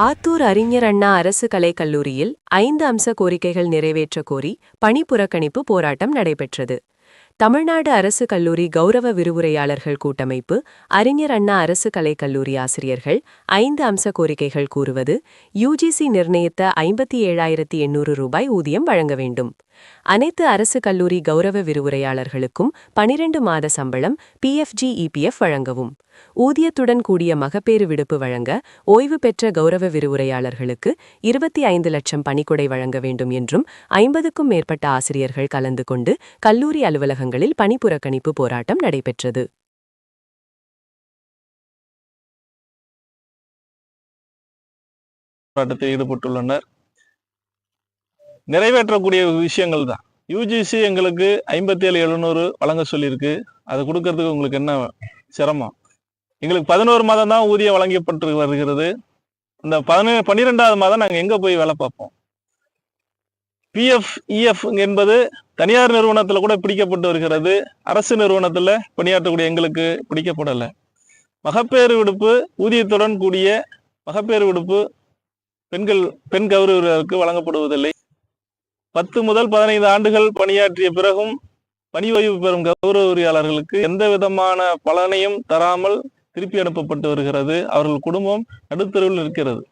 ஆத்தூர் அறிஞர் அண்ணா அரசு கலைக் கல்லூரியில் ஐந்து அம்ச கோரிக்கைகள் நிறைவேற்ற கோரி பணி புறக்கணிப்பு போராட்டம் நடைபெற்றது. தமிழ்நாடு அரசு கல்லூரி கௌரவ விரிவுரையாளர்கள் கூட்டமைப்பு அறிஞர் அண்ணா அரசு கலைக் கல்லூரி ஆசிரியர்கள் ஐந்து அம்ச கோரிக்கைகள் கூறுவது யுஜிசி நிர்ணயித்த ஐம்பத்தி ஏழாயிரத்தி எண்ணூறு ரூபாய் ஊதியம் வழங்க வேண்டும். அனைத்து அரசு கல்லூரி கௌரவ விரிவுரையாளர்களுக்கும் பனிரெண்டு மாத சம்பளம் பிஎஃப்ஜி இபிஎஃப் வழங்கவும். ஊதியத்துடன் கூடிய மகப்பேறு விடுப்பு வழங்க ஓய்வு பெற்ற கௌரவ விரிவுரையாளர்களுக்கு இருபத்தி ஐந்து லட்சம் பணிக்கொடை வழங்க வேண்டும் என்றும் ஐம்பதுக்கும் மேற்பட்ட ஆசிரியர்கள் கலந்து கொண்டு கல்லூரி அலுவலகங்களில் பணிப்புறக்கணிப்பு போராட்டம் நடைபெற்றது. போராட்டத்தில் ஈடுபட்டுள்ளனர். நிறைவேற்றக்கூடிய விஷயங்கள் தான். யூஜிசி எங்களுக்கு ஐம்பத்தி ஏழு எழுநூறு வழங்க சொல்லியிருக்கு. அதை கொடுக்கறதுக்கு உங்களுக்கு என்ன சிரமம்? எங்களுக்கு பதினோரு மாதம் தான் ஊதியம் வழங்கப்பட்டு வருகிறது. இந்த பதினே பன்னிரெண்டாவது மாதம் நாங்கள் எங்கே போய் வேலை பார்ப்போம்? பிஎஃப் இஎஃப் என்பது தனியார் நிறுவனத்தில் கூட பிடிக்கப்பட்டு வருகிறது. அரசு நிறுவனத்தில் பணியாற்றக்கூடிய எங்களுக்கு பிடிக்கப்படலை. மகப்பேறு விடுப்பு ஊதியத்துடன் கூடிய மகப்பேறு விடுப்பு பெண்கள் பெண் கௌரவர்களுக்கு வழங்கப்படுவதில்லை. பத்து முதல் பதினைந்து ஆண்டுகள் பணியாற்றிய பிறகும் பணி ஓய்வு பெறும் கௌரவரியாளர்களுக்கு எந்த விதமான பலனையும் தராமல் திருப்பி அனுப்பப்பட்டு வருகிறது. அவர்கள் குடும்பம் நடுத்தருவில் இருக்கிறது.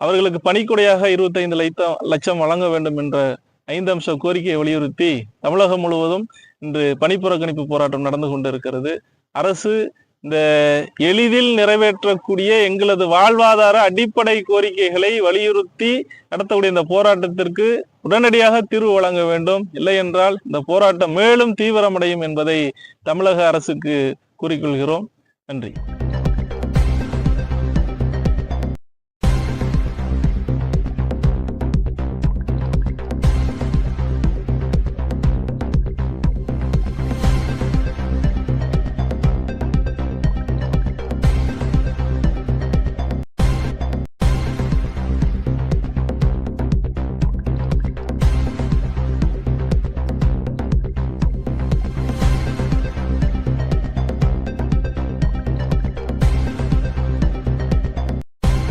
அவர்களுக்கு பணிக்கொடையாக இருபத்தைந்து லட்சம் லட்சம் வழங்க வேண்டும் என்ற ஐந்து அம்ச கோரிக்கையை வலியுறுத்தி தமிழகம் முழுவதும் இன்று பணிப்புறக்கணிப்பு போராட்டம் நடந்து கொண்டிருக்கிறது. அரசு இந்த எளிதில் நிறைவேற்றக்கூடிய எங்களது வாழ்வாதார அடிப்படை கோரிக்கைகளை வலியுறுத்தி நடத்தக்கூடிய இந்த போராட்டத்திற்கு உடனடியாக தீர்வு வழங்க வேண்டும். இல்லை என்றால் இந்த போராட்டம் மேலும் தீவிரமடையும் என்பதை தமிழக அரசுக்கு கூறிக்கொள்கிறோம். நன்றி.